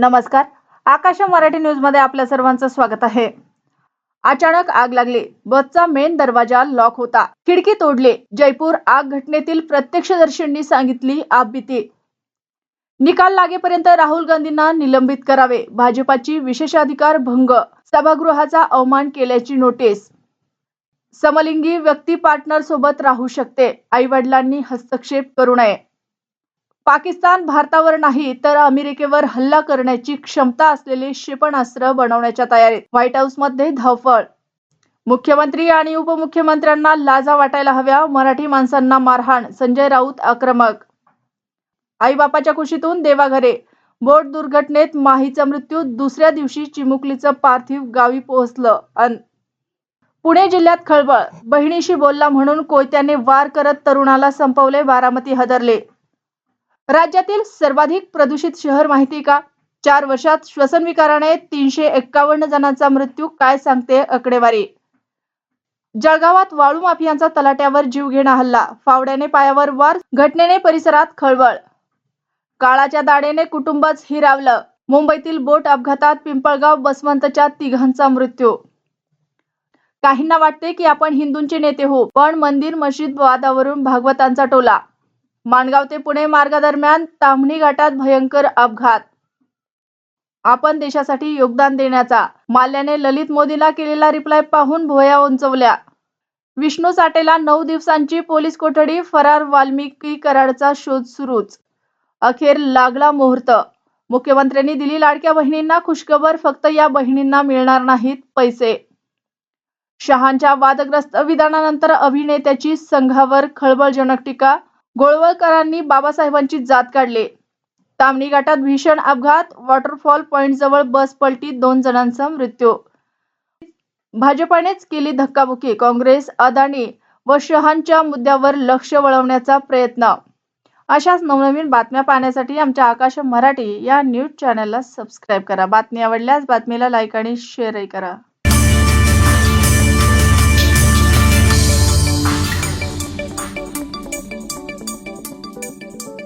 नमस्कार. आकाश मराठी न्यूजमध्ये आपल्या सर्वांचं स्वागत आहे. अचानक आग लागली. बसचा मेन दरवाजा लॉक होता. खिडकी तोडली. जयपूर आग घटनेतील प्रत्यक्षदर्शींनी सांगितली आपबीती निकाल लागेपर्यंत राहुल गांधींना निलंबित करावे. भाजपाची विशेषाधिकार भंग. सभागृहाचा अवमान केल्याची नोटीस. समलिंगी व्यक्ती पार्टनर सोबत राहू शकते. आई वडिलांनी हस्तक्षेप करू नये. पाकिस्तान भारतावर नाही तर अमेरिकेवर हल्ला करण्याची क्षमता असलेले क्षेपणास्त्र बनवण्याच्या तयारीत. व्हाईट हाऊसमध्ये धावफळ मुख्यमंत्री आणि उपमुख्यमंत्र्यांना लाजा वाटायला हव्या मराठी माणसांना मारहाण संजय राऊत आक्रमक. आईबापाच्या कुशीतून देवाघरे. बोट दुर्घटनेत माहीचा मृत्यू दुसऱ्या दिवशी चिमुकलीचं पार्थिव गावी पोहोचलं अन. पुणे जिल्ह्यात खळबळ. बहिणीशी बोलला म्हणून कोयत्याने वार करत तरुणाला संपवले बारामती हदरले. राज्यातील सर्वाधिक प्रदूषित शहर माहिती का? चार वर्षात श्वसन विकाराने तीनशे एक्कावन्न जणांचा मृत्यू काय सांगते आकडेवारी? जळगावात वाळू माफियांचा तलाट्यावर जीवघेणा हल्ला फावड्याने पायावर वार घटनेने परिसरात खळबळ. काळाच्या दाडेने कुटुंबच हिरावलं मुंबईतील बोट अपघातात पिंपळगाव बसवंतच्या तिघांचा मृत्यू. काहींना वाटते की आपण हिंदूंचे नेते हो पण मंदिर मशीद वादावरून भागवतांचा टोला. माणगाव ते पुणे मार्गादरम्यान ताम्हणी घाटात भयंकर अपघात. आपण देशासाठी योगदान देण्याचा माल्याने ललित मोदीला केलेला रिप्लाय पाहून भोया उंचवल्या. विष्णू साठेला नऊ दिवसांची पोलीस कोठडी फरार वाल्मिकी कराडचा शोध सुरूच. अखेर लागला मुहूर्त. मुख्यमंत्र्यांनी दिली लाडक्या बहिणींना खुशखबर फक्त या बहिणींना मिळणार नाहीत पैसे. शहांच्या वादग्रस्त विधानानंतर अभिनेत्याची संघावर खळबळजनक टीका गोळवळकरांनी बाबासाहेबांची जात काढली. तामणी घाटात भीषण अपघात वॉटरफॉल पॉइंट जवळ बस पलटी दोन जणांचा मृत्यू. भाजपानेच केली धक्काबुक्की काँग्रेस अदानी व शहांच्या मुद्द्यावर लक्ष वळवण्याचा प्रयत्न. अशाच नवनवीन बातम्या पाहण्यासाठी आमच्या आकाश मराठी या न्यूज चॅनलला सबस्क्राईब करा. बातमी आवडल्यास बातमीला लाईक आणि शेअरही करा.